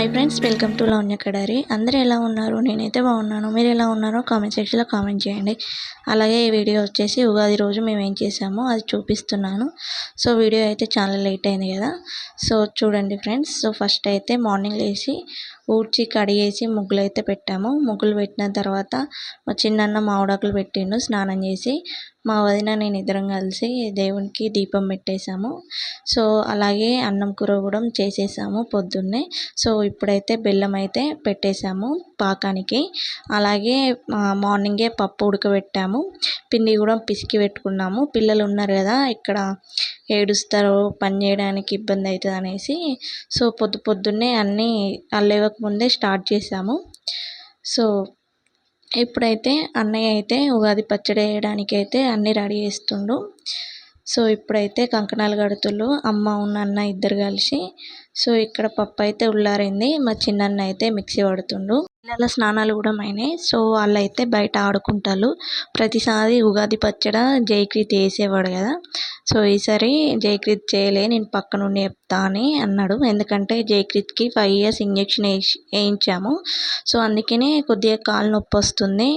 Hi friends welcome to Lavanya Kadari. అందరూ ఎలా ఉన్నారు? నేనైతే బాగున్నాను. మీరు ఎలా ఉన్నారో కామెంట్ సెక్షన్లో కామెంట్ చేయండి. అలాగే ఈ వీడియో వచ్చేసి ఉగాది రోజు మేము ఏం చేసామో అది చూపిస్తున్నాను. సో వీడియో అయితే చాలా లేట్ అయింది కదా. సో చూడండి ఫ్రెండ్స్. సో ఫస్ట్ అయితే మార్నింగ్ లేచి ఊడ్చి కడిగేసి ముగ్గులు అయితే పెట్టాము. ముగ్గులు పెట్టిన తర్వాత మా చిన్నన్న మావిడాకులు పెట్టిండు. స్నానం చేసి మా వదిన నేను ఇద్దరం కలిసి దేవునికి దీపం పెట్టేశాము. సో అలాగే అన్నం కూర కూడా చేసేసాము పొద్దున్నే. సో ఇప్పుడైతే బెల్లం అయితే పెట్టేశాము. పాకానికి. అలాగే మార్నింగే పప్పు ఉడకబెట్టాము. పిండి కూడా పిసికి పెట్టుకున్నాము. పిల్లలు ఉన్నారు కదా ఇక్కడ ఏడుస్తారు పని చేయడానికి ఇబ్బంది అవుతుంది అనేసి. సో పొద్దు పొద్దున్నే అన్నీ లేవకముందే స్టార్ట్ చేసాము. సో ఇప్పుడైతే అన్నయ్య అయితే ఉగాది పచ్చడి వేయడానికి అయితే అన్నీ రెడీ చేస్తుండు. సో ఇప్పుడైతే కంకణాలు కడుతులు అమ్మ ఉన్న అన్న ఇద్దరు కలిసి. సో ఇక్కడ పప్పు అయితే ఉల్లారింది. మా చిన్నన్న అయితే మిక్సీ పడుతుండు. పిల్లల స్నానాలు కూడా అయినాయి సో వాళ్ళైతే బయట ఆడుకుంటారు. ప్రతిసారి ఉగాది పచ్చడ జయక్రీత్ వేసేవాడు కదా. సో ఈసారి జయక్రీత్ చేయలే నేను పక్క నుండి చెప్తా అని అన్నాడు. ఎందుకంటే జయక్రీత్కి ఫైవ్ ఇయర్స్ ఇంజక్షన్ వేసి వేయించాము. సో అందుకనే కొద్దిగా కాలు నొప్పి వస్తుంది.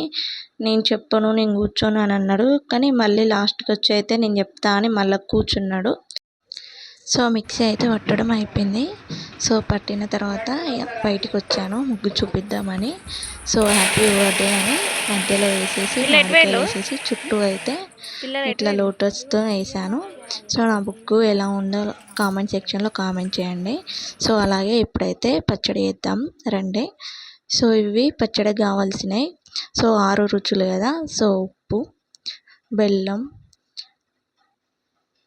నేను చెప్పను నేను కూర్చోను అని అన్నాడు. కానీ మళ్ళీ లాస్ట్కి వచ్చి అయితే నేను చెప్తా అని మళ్ళీ కూర్చున్నాడు. సో మిక్సీ అయితే పట్టడం అయిపోయింది. సో పట్టిన తర్వాత బయటికి వచ్చాను ముగ్గు చూపిద్దామని. సో హ్యాపీ బర్త్డే అని మధ్యలో వేసేసి వేసేసి చుట్టూ అయితే ఇట్లా లోటస్తో వేసాను. సో నా బుక్ ఎలా ఉందో కామెంట్ సెక్షన్లో కామెంట్ చేయండి. సో అలాగే ఇప్పుడైతే పచ్చడి వేద్దాం రండి. సో ఇవి పచ్చడి కావాల్సినవి సో ఆరు రుచులు కదా. సో ఉప్పు బెల్లం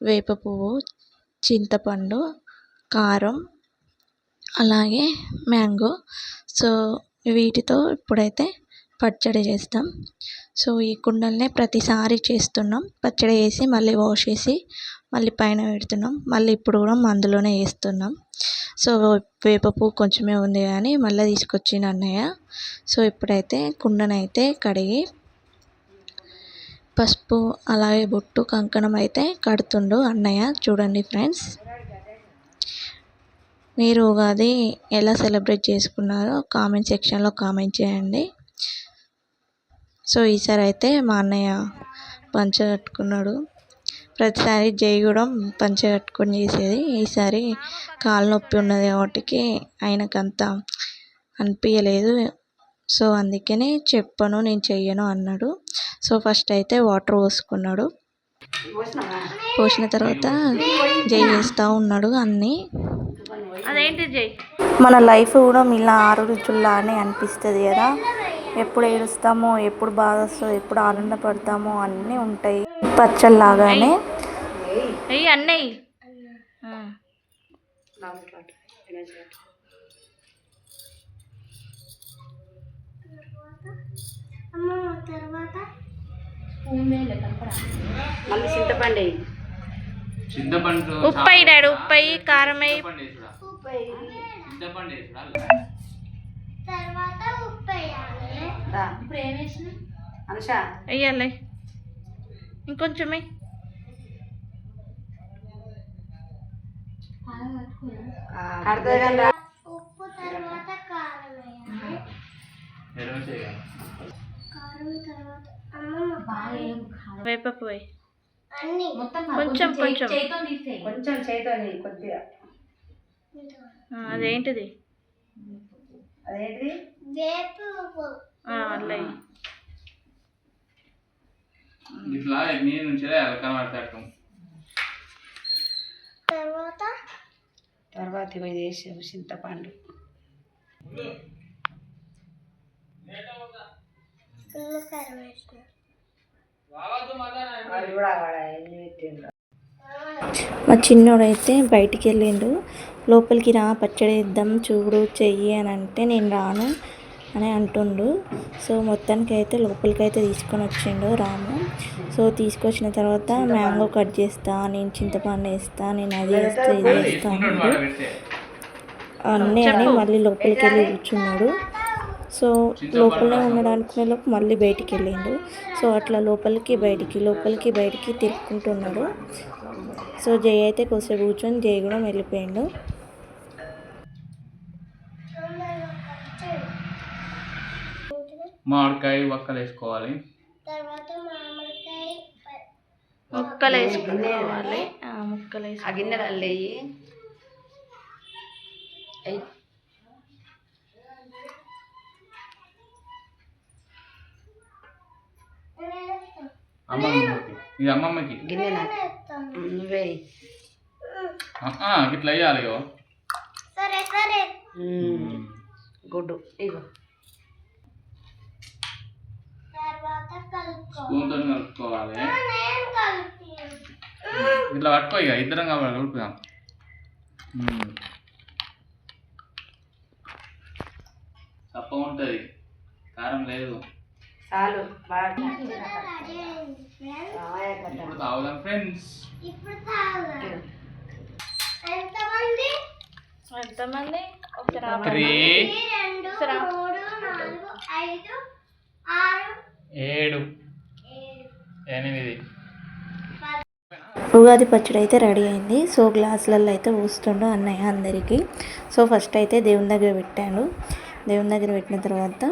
వేప పువ్వు చింతపండు కారం అలాగే మ్యాంగో. సో వీటితో ఇప్పుడైతే పచ్చడి చేస్తాం. సో ఈ కుండలనే ప్రతిసారి చేస్తున్నాం. పచ్చడి వేసి మళ్ళీ వాష్ చేసి మళ్ళీ పైన పెడుతున్నాం. మళ్ళీ ఇప్పుడు కూడా మందులోనే వేస్తున్నాం. సో వేప పువ్వు కొంచెమే ఉంది కానీ మళ్ళీ తీసుకొచ్చిన అన్నయ్య. సో ఇప్పుడైతే కుండనైతే కడిగి పసుపు అలాగే బొట్టు కంకణం అయితే కడుతుండు అన్నయ్య. చూడండి ఫ్రెండ్స్. మీరు ఉగాది ఎలా సెలబ్రేట్ చేసుకున్నారో కామెంట్ సెక్షన్లో కామెంట్ చేయండి. సో ఈసారి అయితే మా అన్నయ్య పంచ కట్టుకున్నాడు. ప్రతిసారి జై కూడా పంచ కట్టుకొని చేసేది. ఈసారి కాలు నొప్పి ఉన్నది కాబట్టి ఆయనకంత అనిపించలేదు సో అందుకనే చెప్పను నేను చెయ్యను అన్నాడు. సో ఫస్ట్ అయితే వాటర్ పోసుకున్నాడు. పోసిన తర్వాత జై చేస్తూ ఉన్నాడు అన్నీ. అదేంటి జై? మన లైఫ్ కూడా ఇలా ఆరు రుచుల్లానే అనిపిస్తుంది కదా. ఎప్పుడు ఏడుస్తామో ఎప్పుడు బాధ వస్తుందో ఎప్పుడు ఆనందపడతామో అన్నీ ఉంటాయి. పచ్చళ్ళలాగానే. అయ్యి అన్నయ్య. చింతపండు ఉప్పు డాడీ ఉప్పు కారం అయ్యి చింతపండు వేసుడా చింతపండు వేసుడా దా. అనుష. వెయ్యాలి. ఇంకొంచెం వెయ్యి కడుతుంది కానీ రా. ఎడమ చేయ వేపపు వేయి. కొంచెం కొంచెం. కొంచెం చేతో కొద్దిగా. అదేంటిది? అదేంటిది? ఆ, అట్లా. ఇట్లా నుంచి కనబడతాడు తర్వాత? ఇవి చేసాము చింతపండు. మా చిన్నోడైతే బయటికి వెళ్ళిండు. లోపలికి రా పచ్చడి వేద్దాం చూడు చెయ్యి అని అంటే నేను రాను అని అంటుండు. సో మొత్తానికి అయితే లోపలికి అయితే తీసుకొని వచ్చిండు రాము. సో తీసుకొచ్చిన తర్వాత మ్యాంగో కట్ చేస్తా నేను చింతపండు వేస్తా నేను అది వేస్తా ఇది వేస్తా అన్నీ అని మళ్ళీ లోపలికి వెళ్ళి కూర్చున్నాడు. సో లోపలనే ఉండడానికి లోపు మళ్ళీ బయటికి వెళ్ళిండు. సో అట్లా లోపలికి బయటికి లోపలికి బయటికి తిరుక్కుంటున్నాడు. సో జై అయితే కొద్దిసేపు కూర్చొని జయ కూడా వెళ్ళిపోయిండు మామిడికాయ వక్కలు వేసుకోవాలి తర్వాత మామిడికాయ ముక్కలు వేసుకోవాలి ఆ, ముక్కలు వేసుకోవాలి గిన్నెలు. అమ్మమ్మకి. ఇది అమ్మమ్మకి. నువ్వే ఇట్లా వేయాలి. గుడ్డు. ఇగో తర్వాత కలుపుకో స్పూన్తో కలుపుకోవాలి. ఇట్లా పట్టుకో ఇక ఇద్దరం కావాలి కలుపుదాం. చప్పగా ఉంటుంది. కారం లేదు. చాలు. ఇప్పుడు తాగుదాం ఫ్రెండ్స్. ఎంతమంది? ఎంతమంది? ఒకసారి. త్రీ. రెండు మూడు నాలుగు ఐదు ఆరు ఏడు. ఎనిమిది. ఉగాది పచ్చడి అయితే రెడీ అయింది. సో గ్లాసులలో అయితే పోస్తుండు అన్నయ్య అందరికీ. సో ఫస్ట్ అయితే దేవుని దగ్గర పెట్టాను. దేవుని దగ్గర పెట్టిన తర్వాత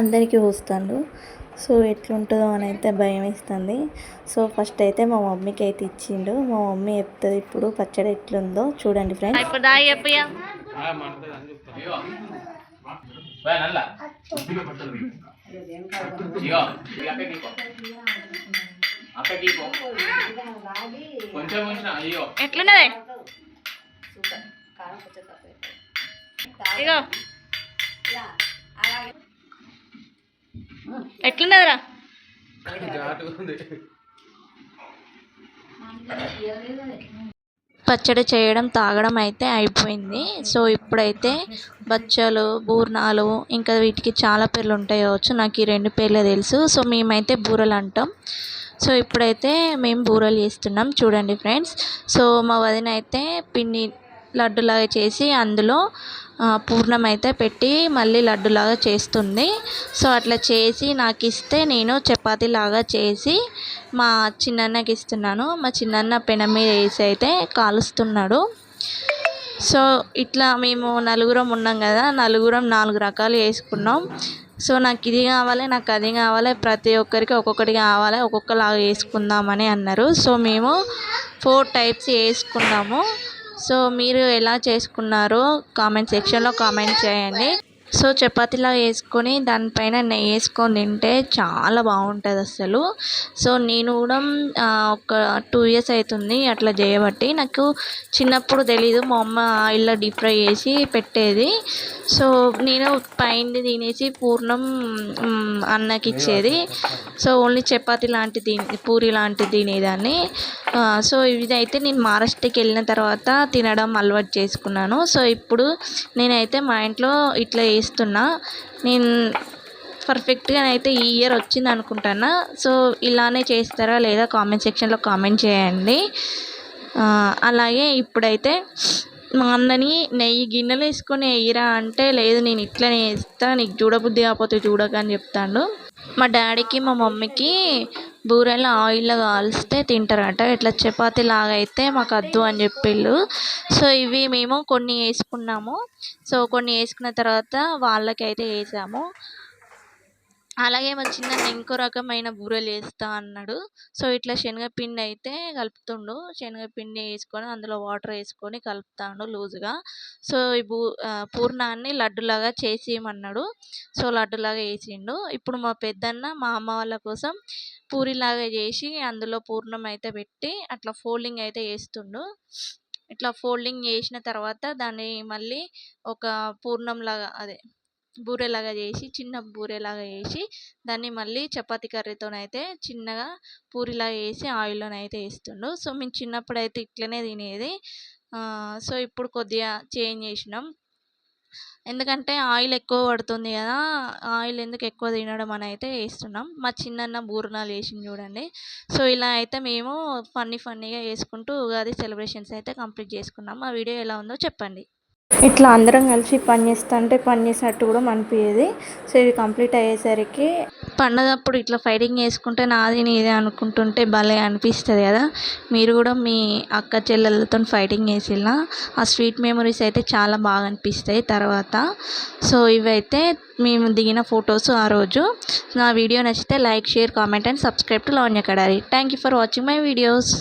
అందరికీ పోస్తాడు సో ఎట్లుంటుందో అని అయితే భయం వేస్తుంది. సో ఫస్ట్ అయితే మా మమ్మీకి అయితే ఇచ్చిండు. మా మమ్మీ చెప్తుంది ఇప్పుడు పచ్చడి ఎట్లుందో చూడండి ఫ్రెండ్స్. ఇప్పుడు ఇగో అక్కకి ఇగో. అక్కకి ఇగో. కొంచెం కొంచెం అయ్యో. ఎట్లున్నది? ఇగో ఎట్లున్నదిరా? పచ్చడి చేయడం తాగడం అయితే అయిపోయింది. సో ఇప్పుడైతే బచ్చలు బూర్నాలు ఇంకా వీటికి చాలా పేర్లు ఉంటాయి కావచ్చు నాకు ఈ రెండు పేర్లే తెలుసు. సో మేమైతే బూరలు అంటాం. సో ఇప్పుడైతే మేము బూరలు చేస్తున్నాం. చూడండి ఫ్రెండ్స్. సో మా వదిన అయితే పిండి లడ్డులాగా చేసి అందులో పూర్ణమైతే పూర్ణం అయితే పెట్టి మళ్ళీ లడ్డులాగా చేస్తుంది. సో అట్లా చేసి నాకు ఇస్తే నేను చపాతీ లాగా చేసి మా చిన్నన్నకి ఇస్తున్నాను. మా చిన్నన్న పెనం మీద వేసి అయితే కాలుస్తున్నాడు. సో ఇట్లా మేము నలుగురం ఉన్నాం కదా నలుగురం నాలుగు రకాలు వేసుకున్నాం. సో నాకు ఇది కావాలి నాకు అది కావాలి ప్రతి ఒక్కరికి ఒక్కొక్కటి కావాలి ఒక్కొక్కలాగా వేసుకుందామని అన్నారు. సో మేము ఫోర్ టైప్స్ వేసుకున్నాము. సో మీరు ఎలా చేసుకున్నారో కామెంట్ సెక్షన్లో కామెంట్ చేయండి. సో చపాతీలా వేసుకొని దానిపైన నెయ్యి వేసుకొని తింటే చాలా బాగుంటుంది అసలు సో నేను కూడా ఒక టూ ఇయర్స్ అవుతుంది అట్లా చేయబట్టి. నాకు చిన్నప్పుడు తెలీదు మా అమ్మ ఆయిల్లో డీప్ ఫ్రై చేసి పెట్టేది. సో నేను పైన తినేసి పూర్ణం అన్నకి ఇచ్చేది సో ఓన్లీ చపాతీ లాంటిది పూరి లాంటిది తినేదాన్ని. సో ఇదైతే నేను మహారాష్ట్రకి వెళ్ళిన తర్వాత తినడం అలవాటు చేసుకున్నాను. సో ఇప్పుడు నేనైతే మా ఇంట్లో ఇట్లా చేస్తున్నా. నేను పర్ఫెక్ట్గా అయితే ఈ ఇయర్ వచ్చింది అనుకుంటున్నా సో ఇలానే చేస్తారా లేదా కామెంట్ సెక్షన్లో కామెంట్ చేయండి. అలాగే ఇప్పుడైతే మా అన్నని నెయ్యి గిన్నెలు వేసుకొని వేయరా అంటే లేదు నేను ఇట్లనే వేస్తా నీకు చూడబుద్ధి కాకపోతే చూడక అని చెప్తాడు. మా డాడీకి మా మమ్మీకి బూరెలు ఆయిల్లో కాలిస్తే తింటారట. ఇట్లా చపాతి లాగా అయితే మాకు వద్దు అని చెప్పిళ్ళు. సో ఇవి మేము కొన్ని వేసుకున్నాము. సో కొన్ని వేసుకున్న తర్వాత వాళ్ళకైతే వేసాము. అలాగే మా చిన్న ఇంకో రకమైన బూరెలు వేస్తా అన్నాడు. సో ఇట్లా శనగపిండి అయితే కలుపుతుండు. శనగపిండి వేసుకొని అందులో వాటర్ వేసుకొని కలుపుతాడు లూజుగా. సో ఈ బూ పూర్ణాన్ని లడ్డులాగా చేసేయమన్నాడు. సో లడ్డులాగా వేసిండు. ఇప్పుడు మా పెద్దన్న మా అమ్మ వాళ్ళ కోసం పూరిలాగా చేసి అందులో పూర్ణం అయితే పెట్టి అట్లా ఫోల్డింగ్ అయితే వేస్తుండు. ఇట్లా ఫోల్డింగ్ చేసిన తర్వాత దాన్ని మళ్ళీ ఒక పూర్ణంలాగా అదే బూరెలాగా చేసి చిన్న బూరెలాగా చేసి దాన్ని మళ్ళీ చపాతీ కర్రీతోనైతే చిన్నగా పూరిలాగా వేసి ఆయిల్లోనైతే వేస్తుండు. సో మేము చిన్నప్పుడు అయితే ఇట్లనే తినేది. సో ఇప్పుడు కొద్దిగా చేంజ్ చేసినాం. ఎందుకంటే ఆయిల్ ఎక్కువ పడుతుంది కదా ఆయిల్ ఎందుకు ఎక్కువ తినడం అని అయితే వేస్తున్నాం. మా చిన్నన్న బూరణాలు వేసింది చూడండి. సో ఇలా అయితే మేము ఫన్నీ ఫన్నీగా వేసుకుంటూ ఉగాది సెలబ్రేషన్స్ అయితే కంప్లీట్ చేసుకున్నాం. ఆ వీడియో ఎలా ఉందో చెప్పండి. ఇట్లా అందరం కలిసి పని చేస్తుంటే పని చేసినట్టు కూడా అనిపించేది సో ఇది కంప్లీట్ అయ్యేసరికి పండగప్పుడు ఇట్లా ఫైటింగ్ చేసుకుంటే నాది నీది అనుకుంటుంటే భలే అనిపిస్తుంది కదా. మీరు కూడా మీ అక్క చెల్లెళ్ళతో ఫైటింగ్ చేసిల్లా? ఆ స్వీట్ మెమరీస్ అయితే చాలా బాగా అనిపిస్తాయి తర్వాత. సో ఇవైతే మేము దిగిన ఫొటోస్ ఆ రోజు. నా వీడియో నచ్చితే like share comment and subscribe to Lavanya Kadari. Thank you for watching my videos